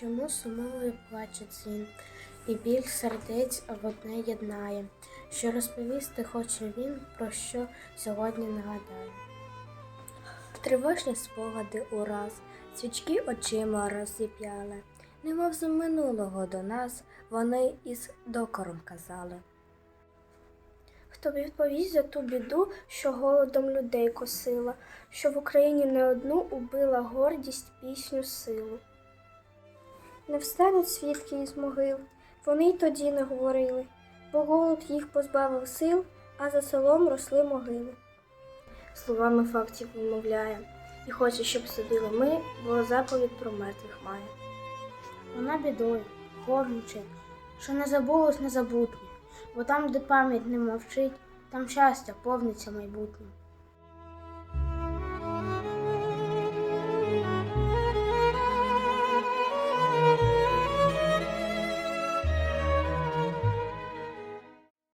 Чому сумує плаче дзвін, і біль сердець в одне єднає, що розповісти хоче він, про що сьогодні нагадає. Тривожні спогади ураз, свічки очима розсіп'яли, немов з минулого до нас вони із докором казали. Хто б відповість за ту біду, що голодом людей косила, що в Україні не одну убила гордість, пісню, силу. Не встануть свідки із могил, вони й тоді не говорили, бо голод їх позбавив сил, а за селом росли могили. Словами фактів вимовляє, і хоче, щоб судили ми, бо заповідь про мертвих має. Вона бідою, горм що не забулось незабутнє, бо там, де пам'ять не мовчить, там щастя повниться майбутнім.